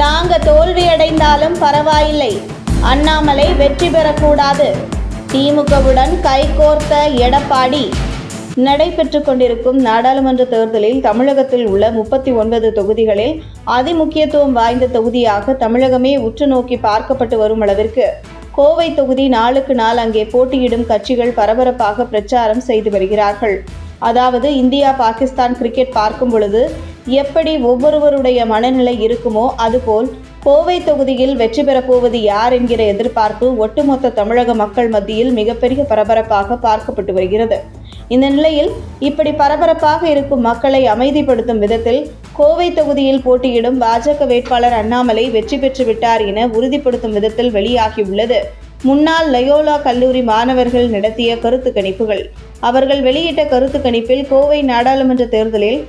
நாங்க தோல்வியடைந்தாலும் பரவாயில்லை. அண்ணாமலை வெற்றி பெறக்கூடாது. திமுகவுடன் கைகோர்த்த எடப்பாடி. நடைபெற்று கொண்டிருக்கும் நாடாளுமன்ற தேர்தலில் தமிழகத்தில் உள்ள முப்பத்தி ஒன்பது தொகுதிகளில் அதிமுக்கியத்துவம் வாய்ந்த தொகுதியாக தமிழகமே உற்று நோக்கி பார்க்கப்பட்டு வரும் அளவிற்கு கோவை தொகுதி நாளுக்கு நாள் அங்கே போட்டியிடும் கட்சிகள் பரபரப்பாக பிரச்சாரம் செய்து வருகிறார்கள். அதாவது இந்தியா பாகிஸ்தான் கிரிக்கெட் பார்க்கும் பொழுது எப்படி ஒவ்வொருவருடைய மனநிலை இருக்குமோ அதுபோல் கோவை தொகுதியில் வெற்றி பெறப்போவது யார் என்கிற எதிர்பார்ப்பு ஒட்டுமொத்த தமிழக மக்கள் மத்தியில் மிகப்பெரிய பரபரப்பாக பார்க்கப்பட்டு வருகிறது. இந்த நிலையில் இப்படி பரபரப்பாக இருக்கும் மக்களை அமைதிப்படுத்தும் விதத்தில் கோவை தொகுதியில் போட்டியிடும் பாஜக வேட்பாளர் அண்ணாமலை வெற்றி பெற்று விட்டார் என உறுதிப்படுத்தும் விதத்தில் வெளியாகியுள்ளது. முன்னாள் லயோலா கல்லூரி மாணவர்கள் நடத்திய கருத்து கணிப்புகள் அவர்கள் வெளியிட்ட கருத்து கணிப்பில் கோவை நாடாளுமன்ற தேர்தலில்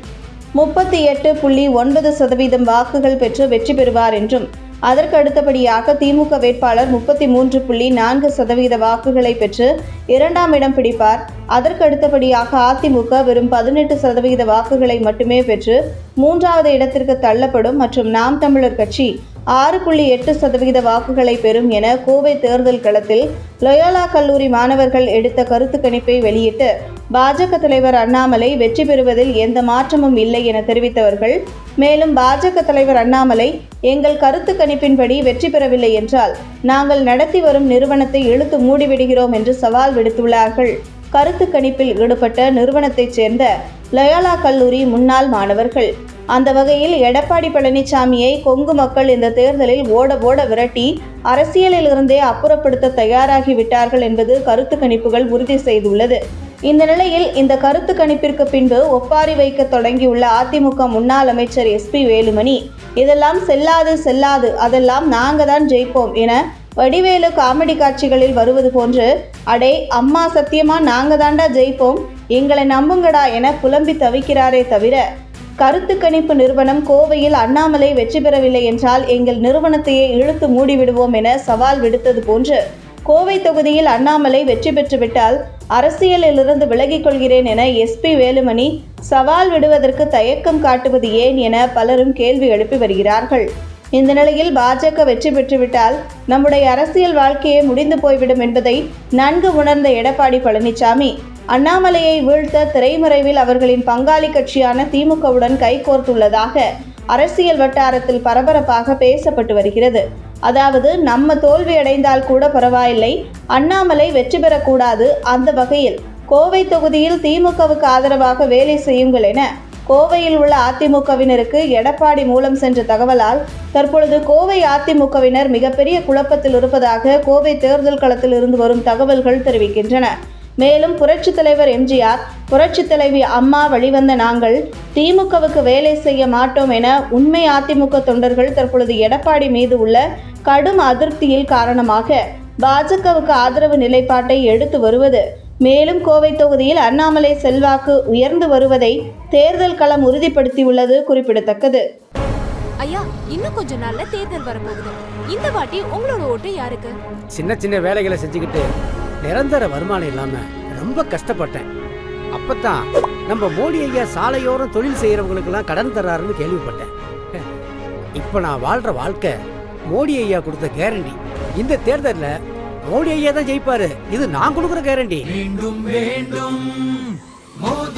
முப்பத்தி எட்டு புள்ளி ஒன்பது சதவீதம் வாக்குகள் பெற்று வெற்றி பெறுவார் என்றும் அதற்கு அடுத்தபடியாக திமுக வேட்பாளர் முப்பத்தி மூன்று புள்ளி நான்கு சதவீத வாக்குகளை பெற்று இரண்டாம் இடம் பிடிப்பார். அதற்கு அடுத்தபடியாக அதிமுக வெறும் பதினெட்டு சதவீத வாக்குகளை மட்டுமே பெற்று மூன்றாவது இடத்திற்கு தள்ளப்படும் மற்றும் நாம் தமிழர் கட்சி ஆறு புள்ளி எட்டு சதவீத வாக்குகளை பெறும் என கோவை தேர்தல் களத்தில் லொயோலா கல்லூரி மாணவர்கள் எடுத்த கருத்து கணிப்பை வெளியிட்டு பாஜக தலைவர் அண்ணாமலை வெற்றி பெறுவதில் எந்த மாற்றமும் இல்லை என தெரிவித்தவர்கள் மேலும் பாஜக தலைவர் அண்ணாமலை எங்கள் கருத்து கணிப்பின்படி வெற்றி பெறவில்லை என்றால் நாங்கள் நடத்தி வரும் நிறுவனத்தை இழுத்து மூடிவிடுகிறோம் என்று சவால் விடுத்துள்ளார்கள். கருத்து கணிப்பில் ஈடுபட்ட நிறுவனத்தைச் சேர்ந்த லயோலா கல்லூரி முன்னாள் மாணவர்கள் அந்த வகையில் எடப்பாடி பழனிசாமியை கொங்கு மக்கள் இந்த தேர்தலில் ஓட ஓட விரட்டி அரசியலில் இருந்தே அப்புறப்படுத்த தயாராகி விட்டார்கள் என்பது கருத்து கணிப்புகள் உறுதி செய்துள்ளது. இந்த நிலையில் இந்த கருத்து கணிப்பிற்கு பின்பு ஒப்பாரி வைக்க தொடங்கியுள்ள அதிமுக முன்னாள் அமைச்சர் எஸ்பி வேலுமணி இதெல்லாம் செல்லாது செல்லாது அதெல்லாம் நாங்க தான் ஜெயிப்போம் என வடிவேலு காமெடி காட்சிகளில் வருவது போன்று அடே அம்மா சத்தியமா நாங்க தாண்டா ஜெயிப்போம் எங்களை நம்புங்கடா என புலம்பி தவிக்கிறாரே தவிர கருத்து கணிப்பு நிறுவனம் கோவையில் அண்ணாமலை வெற்றி பெறவில்லை என்றால் எங்கள் நிறுவனத்தையே இழுத்து மூடிவிடுவோம் என சவால் விடுத்தது போன்று கோவை தொகுதியில் அண்ணாமலை வெற்றி பெற்றுவிட்டால் அரசியலிலிருந்து விலகிக் கொள்கிறேன் என எஸ்பி வேலுமணி சவால் விடுவதற்கு தயக்கம் காட்டுவது ஏன் என பலரும் கேள்வி எழுப்பி வருகிறார்கள். இந்த நிலையில் பாஜக வெற்றி பெற்றுவிட்டால் நம்முடைய அரசியல் வாழ்க்கையே முடிந்து போய்விடும் என்பதை நன்கு உணர்ந்த எடப்பாடி பழனிசாமி அண்ணாமலையை வீழ்த்த திரைமறைவில் அவர்களின் பங்காளி கட்சியான திமுகவுடன் கைகோர்த்துள்ளதாக அரசியல் வட்டாரத்தில் பரபரப்பாக பேசப்பட்டு வருகிறது. அதாவது நம்ம தோல்வி அடைந்தால் கூட பரவாயில்லை அண்ணாமலை வெற்றி பெறக்கூடாது அந்த வகையில் கோவை தொகுதியில் திமுகவுக்கு ஆதரவாக வேலை செய்யுங்கள் என கோவையில் உள்ள அதிமுகவினருக்கு எடப்பாடி மூலம் சென்ற தகவலால் தற்பொழுது கோவை அதிமுகவினர் மிகப்பெரிய குழப்பத்தில் இருப்பதாக கோவை தேர்தல் களத்தில் இருந்து வரும் தகவல்கள் தெரிவிக்கின்றன. மேலும் புரட்சித் தலைவர் எம்ஜிஆர் புரட்சித் தலைவி அம்மா வழிவந்த நாங்கள் திமுகவுக்கு வேலை செய்ய மாட்டோம் என உண்மை அதிமுக தொண்டர்கள் தற்பொழுது எடப்பாடி மீது உள்ள கடும் அதிருப்தியில் காரணமாக பாஜகவுக்கு ஆதரவு நிலைப்பாட்டை எடுத்து வருவது. மேலும் கோவை தொகுதியில் அண்ணாமலை செல்வாக்கு உயர்ந்து வருவதை தேர்தல் களம் உறுதிப்படுத்தியுள்ளது குறிப்பிடத்தக்கது. ஐயா இன்னும் கொஞ்ச நாள்ல தேர்தல் வரப்போகுது. இந்த வாட்டி உங்களோட ஓட்டு யாருக்கு? சின்ன சின்ன வேலைகளை செஞ்சுக்கிட்டு நிரந்தர வருமானம் இல்லாம ரொம்ப கஷ்டப்பட்டேன். அப்பதான் நம்ம மோடி ஐயா சாலையோரம் தொழில் செய்யறவங்களுக்கெல்லாம் கடன் தர்றாருன்னு கேள்விப்பட்டேன். இப்ப நான் வாழ்ற வாழ்க்கை மோடி ஐயா கொடுத்த கேரண்டி இந்த தேர்தல்ல மோடி ஐயா தான் ஜெயிப்பாரு. இது நான் கொடுக்குற கேரண்டி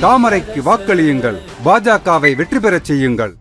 தாமரைக்கு வாக்களியுங்கள். பாஜகவை வெற்றி பெறச் செய்யுங்கள்.